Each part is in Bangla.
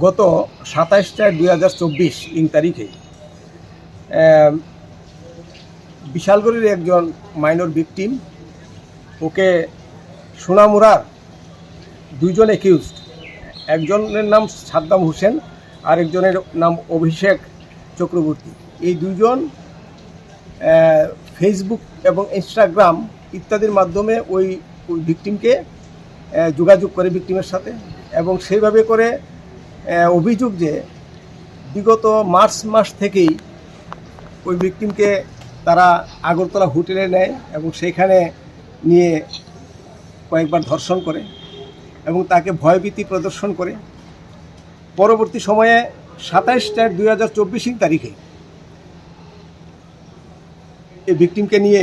গত সাতাইশ চার দুই হাজার চব্বিশ ইং তারিখে বিশালগড়ির একজন মাইনর ভিকটিম ওকে সোনামুরার দুইজন একিউজড একজনের নাম সাদ্দাম হোসেন আর একজনের নাম অভিষেক চক্রবর্তী। এই দুইজন আহ, ফেসবুক এবং ইনস্টাগ্রাম ইত্যাদির মাধ্যমে ওই ওই ভিকটিমকে যোগাযোগ করে ভিকটিমের সাথে এবং সেইভাবে করে অভিযোগ যে বিগত মার্চ মাস থেকেই ওই ভিকটিমকে তারা আগরতলা হোটেলে নেয় এবং সেইখানে নিয়ে কয়েকবার ধর্ষণ করে এবং তাকে ভয়ভীতি প্রদর্শন করে। পরবর্তী সময়ে সাতাইশ চার দুই হাজার চব্বিশ তারিখে এই ভিকটিমকে নিয়ে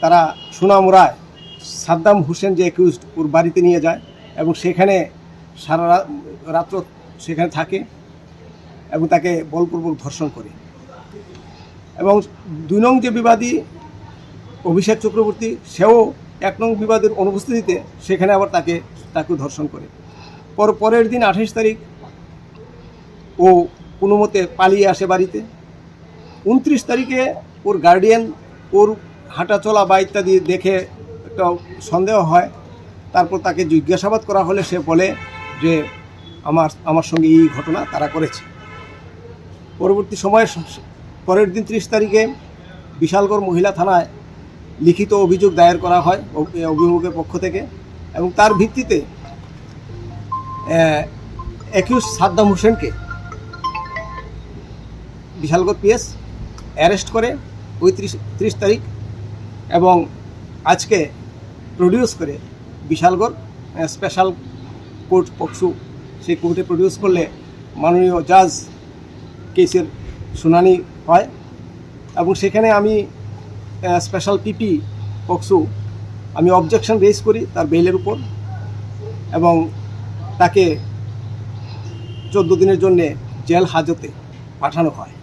তারা সুনামুরায় সাদ্দাম হোসেন যে একিউজড ওর বাড়িতে নিয়ে যায় এবং সেখানে সারা রাত্র সেখানে থাকে এবং তাকে বলপূর্বক ধর্ষণ করে। এবং দুই নং যে বিবাদী অভিষেক চক্রবর্তী, সেও এক নং বিবাদের অনুপস্থিতিতে সেখানে আবার তাকে তাকে ধর্ষণ করে। পর, পরের দিন আঠাশ তারিখ, ও কোনো মতে পালিয়ে আসে বাড়িতে। উনত্রিশ তারিখে ওর গার্ডিয়ান ওর হাঁটা চলা বা ইত্যাদি দেখে একটা সন্দেহ হয়, তারপর তাকে জিজ্ঞাসাবাদ করা হলে সে বলে যে আমার আমার সঙ্গে এই ঘটনা তারা করেছে। পরবর্তী সময়ে পরের দিন ত্রিশ তারিখে বিশালগড় মহিলা থানায় লিখিত অভিযোগ দায়ের করা হয় অভিভাবকের পক্ষ থেকে এবং তার ভিত্তিতে একিউজ সাদ্দাম হোসেনকে বিশালগড় পিএস অ্যারেস্ট করে ওই ত্রিশ তারিখ এবং আজকে প্রডিউস করে। বিশালগড় স্পেশাল কোর্ট পক্সু সেই কোর্টে প্রডিউস করলে মাননীয় জাজ কেসের শুনানি হয় এবং সেখানে আমি স্পেশাল পিপি পক্সু আমি অবজেকশন রেজ করি তার বেইলের উপর এবং তাকে চোদ্দ দিনের জন্যে জেল হাজতে পাঠানো হয়।